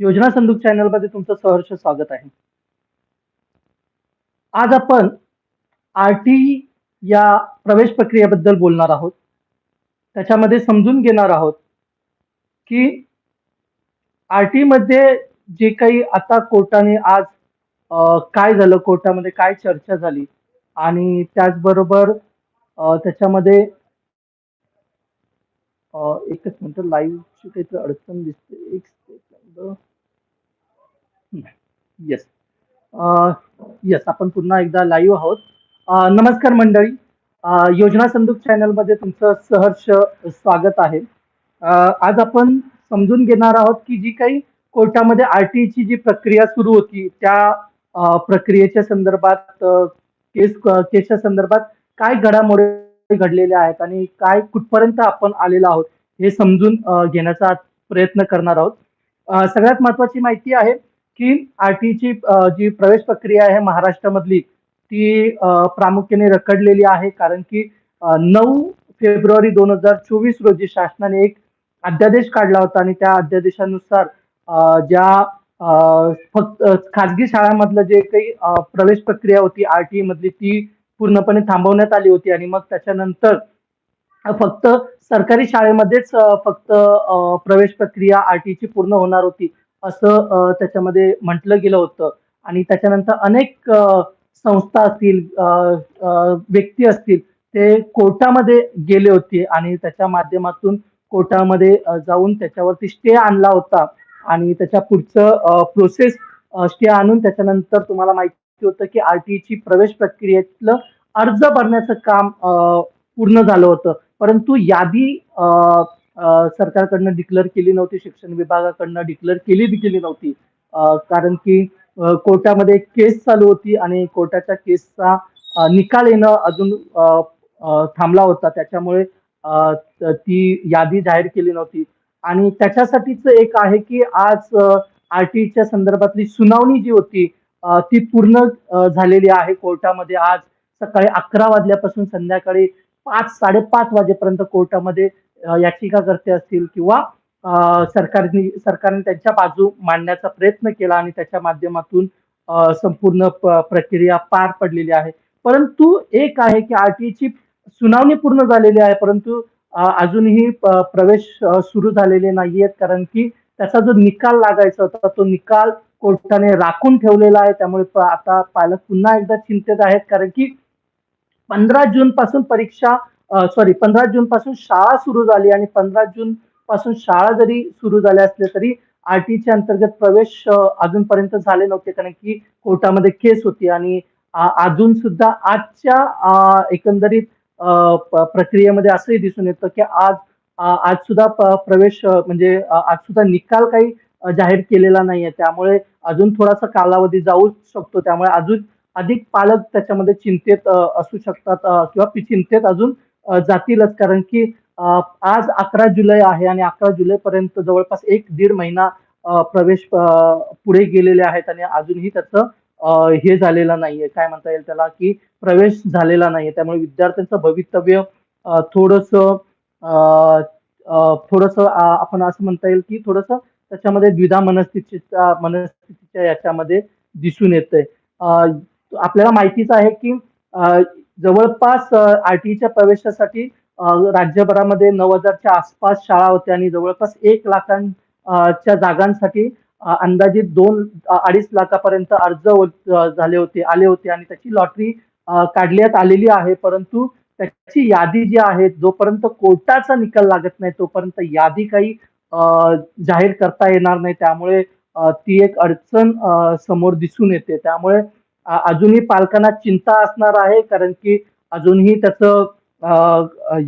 योजना संदूक चॅनलमध्ये तुमचं सहर्ष स्वागत आहे. आज आपण आर टी या प्रवेश प्रक्रियेबद्दल बोलणार आहोत. त्याच्यामध्ये समजून घेणार आहोत की आरटी मध्ये जे काही आता कोर्टाने आज काय झालं कोर्टामध्ये काय चर्चा झाली आणि त्याचबरोबर त्याच्यामध्ये एकच मिनिट लाईव्हची काहीतरी अडचण दिसते. एक सेकंद येस येस आपण पुन्हा एकदा लाईव्ह आहोत. नमस्कार मंडळी. योजना संदूक चॅनलमध्ये तुमचं सहर्ष स्वागत आहे. आज आपण समजून घेणार आहोत की जी काही कोर्टामध्ये आरटीची जी प्रक्रिया सुरू होती त्या प्रक्रियेच्या संदर्भात केस केसच्या संदर्भात काय घडामोडी घडलेल्या आहेत आणि काय कुठपर्यंत आपण आलेलो आहोत हे समजून घेण्याचा प्रयत्न करणार आहोत. सगळ्यात महत्वाची माहिती आहे की आरटीची जी प्रवेश प्रक्रिया आहे महाराष्ट्रामधली ती प्रामुख्याने रखडलेली आहे कारण की नऊ फेब्रुवारी दोन हजार चोवीस रोजी शासनाने एक अध्यादेश काढला होता आणि त्या अध्यादेशानुसार ज्या अ, फक्त खाजगी शाळांमधलं जे काही प्रवेश प्रक्रिया होती आरटी मधली ती पूर्णपणे थांबवण्यात आली होती आणि मग त्याच्यानंतर फक्त सरकारी शाळेमध्येच फक्त प्रवेश प्रक्रिया आरटीची पूर्ण होणार होती असं त्याच्यामध्ये म्हटलं गेलं होतं. आणि त्याच्यानंतर अनेक संस्था असतील व्यक्ती असतील ते कोर्टामध्ये गेले होते आणि त्याच्या माध्यमातून कोर्टामध्ये जाऊन त्याच्यावरती स्टे आणला होता. आणि त्याच्या पुढचं प्रोसेस स्टे आणून त्याच्यानंतर तुम्हाला माहिती होतं की आरटीईची प्रवेश प्रक्रियेतलं अर्ज भरण्याचं काम पूर्ण झालं होतं. परंतु यादी सरकारकडनं डिक्लेअर केली नव्हती शिक्षण विभागाकडनं डिक्लेअर केली गेली नव्हती. कारण की कोर्टामध्ये केस चालू होती आणि कोर्टाच्या केसचा निकाल येणं अजून थांबला होता. त्याच्यामुळे ती यादी जाहीर केली नव्हती. आणि त्याच्यासाठीच एक आहे की आज आरटीईच्या संदर्भातली सुनावणी जी होती ती पूर्ण झालेली आहे कोर्टामध्ये. आज सकाळी अकरा वाजल्यापासून संध्याकाळी पाच साडेपाच वाजेपर्यंत कोर्टामध्ये याचिकाकर्ते असतील किंवा सरकारने सरकारने त्यांच्या बाजू मांडण्याचा प्रयत्न केला आणि त्याच्या माध्यमातून संपूर्ण प्रक्रिया पार पडलेली आहे. परंतु एक आहे की आरटीची सुनावणी पूर्ण झालेली आहे परंतु अजूनही प्रवेश सुरू झालेले नाहीयेत. कारण की त्याचा जो निकाल लागायचा होता तो निकाल कोर्टाने राखून ठेवलेला आहे. त्यामुळे आता पालक पुन्हा एकदा चिंतेत आहेत. कारण की पंधरा जून पासून परीक्षा सॉरी पंधरा जून पासून शाळा सुरू झाली आणि पंधरा जून पासून शाळा जरी सुरू झाल्या असल्या तरी आरटीच्या अंतर्गत प्रवेश अजूनपर्यंत झाले नव्हते. कारण की कोर्टामध्ये केस होती आणि अजून सुद्धा आजच्या एकंदरीत प्रक्रियेमध्ये असंही दिसून येतं की आज आज सुद्धा प्रवेश म्हणजे आज सुद्धा निकाल काही जाहीर केलेला नाहीये. त्यामुळे अजून थोडासा कालावधी जाऊ शकतो. त्यामुळे अजून अधिक पालक त्याच्यामध्ये चिंतेत असू शकतात किंवा चिंतेत अजून जातीलच. कारण की आज अकरा जुलै आहे आणि अकरा जुलै पर्यंत जवळपास एक दीड महिना प्रवेश पुढे गेलेले आहेत आणि अजूनही त्याचं हे झालेलं नाहीये. काय म्हणता येईल त्याला की प्रवेश झालेला नाहीये. त्यामुळे विद्यार्थ्यांचं भवितव्य थोडस थोडस आपण असं म्हणता येईल की थोडस त्याच्यामध्ये द्विधा मनस्थितीच्या मनस्थितीच्या याच्यामध्ये दिसून येतंय. आपल्याला माहितीच आहे की जवळपास आरटीईच्या प्रवेशासाठी राज्यभरामध्ये नऊ हजारच्या आसपास शाळा होत्या आणि जवळपास एक लाखांच्या जागांसाठी अ, अंदाजित दोन अडीच लाखापर्यंत अर्ज झाले होते आले होते आणि त्याची लॉटरी काढण्यात आलेली आहे. परंतु त्याची यादी जी आहे जोपर्यंत कोर्टाचा निकाल लागत नाही तोपर्यंत यादी काही जाहीर करता येणार नाही. त्यामुळे ती एक अडचण समोर दिसून येते. त्यामुळे अजूनही पालकांना चिंता असणार आहे कारण की अजूनही त्याचं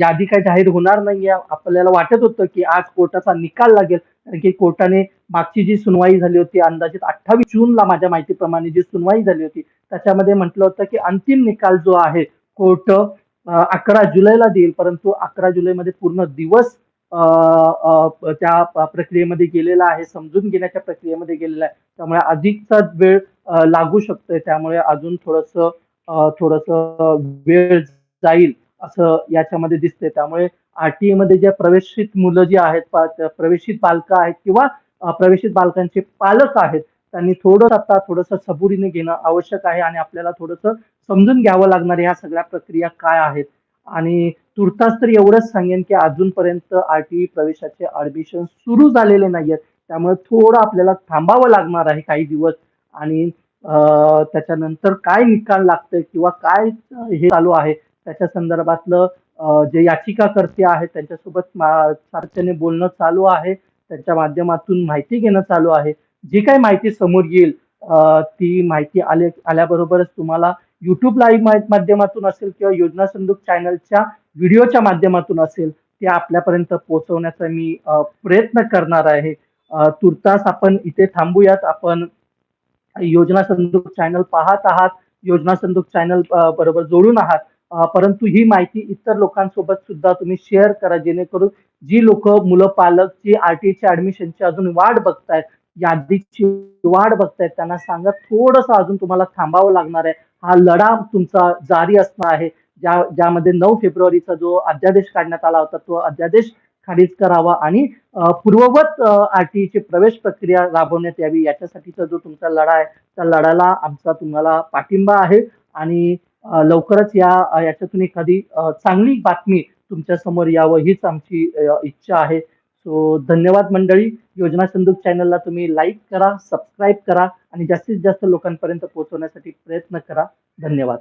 यादी काही जाहीर होणार नाहीये. आपल्याला वाटत होतं की आज कोर्टाचा निकाल लागेल कारण की कोर्टाने मागची जी सुनवाई झाली होती अंदाजित अठ्ठावीस जूनला माझ्या माहितीप्रमाणे जी सुनवाई झाली होती त्याच्यामध्ये म्हटलं होतं की अंतिम निकाल जो आहे कोर्ट अकरा जुलैला देईल. परंतु अकरा जुलैमध्ये पूर्ण दिवस त्या प्रक्रियेमध्ये गेलेला आहे समजून घेण्याच्या प्रक्रियेमध्ये गेलेला आहे. त्यामुळे अधिकचा वेळ लागू शकतोय. त्यामुळे अजून थोडस थोडस वेळ जाईल असं याच्यामध्ये दिसतंय. त्यामुळे आरटीए मध्ये ज्या प्रवेशित मुलं जी आहेत प्रवेशित बालकं आहेत किंवा प्रवेशित बालकांचे पालक आहेत त्यांनी थोडं आता थोडंसं सबुरीने घेणं आवश्यक आहे आणि आपल्याला थोडंसं समजून घ्यावं लागणार या ह्या सगळ्या प्रक्रिया काय आहेत. आणि तुर्तास तर एवढंच सांगेन की अजूनपर्यंत आरटीई प्रवेशाचे ऍडमिशन सुरू झालेले नाही आहेत त्यामुळे थोडं आपल्याला थांबावं लागणार आहे काही दिवस. आणि त्याच्यानंतर काय निकाल लागतंय किंवा काय हे चालू आहे त्याच्या संदर्भातलं जे याचिकाकर्ते आहेत त्यांच्यासोबत मा- सातत्याने बोलणं चालू आहे. त्यांच्या माध्यमातून माहिती घेणं चालू आहे. जी काही माहिती समोर येईल ती माहिती आले आल्याबरोबरच तुम्हाला युट्यूब लाईव्ह माध्यमातून असेल किंवा योजना संदूक चॅनलच्या व्हिडिओच्या माध्यमातून असेल ते आपल्यापर्यंत पोहोचवण्याचा मी प्रयत्न करणार आहे. तुर्तास आपण इथे थांबूयात. आपण योजना संदूक चॅनल पाहत आहात. योजना संदूक चॅनल बरोबर जोडून आहात. परंतु ही माहिती इतर लोकांसोबत सुद्धा तुम्ही शेअर करा. जेणेकरून जी लोक मुलं पालक जी आरटीच्या ऍडमिशनची अजून वाट बघतायत यादीची वाट बघतायत त्यांना सांगा थोडंसं अजून तुम्हाला थांबावं लागणार आहे. हा लढा तुमचा जारी असणार आहे. ज्या ज्यामध्ये नऊ फेब्रुवारीचा जो अध्यादेश काढण्यात आला होता तो अध्यादेश खारिज करावा आणि पूर्ववत आरटीईची प्रवेश प्रक्रिया राबवण्यात यावी. याच्यासाठीचा जो तुमचा लढा आहे त्या लढ्याला आमचा तुम्हाला पाठिंबा आहे आणि लवकरच या याच्यातून एखादी चांगली बातमी तुमच्यासमोर यावं हीच आमची इच्छा आहे. सो धन्यवाद मंडळी. योजना संदूक चॅनलला तुम्ही लाईक करा सबस्क्राईब करा आणि जास्तीत जास्त लोकांपर्यंत पोहोचवण्यासाठी प्रयत्न करा. धन्यवाद.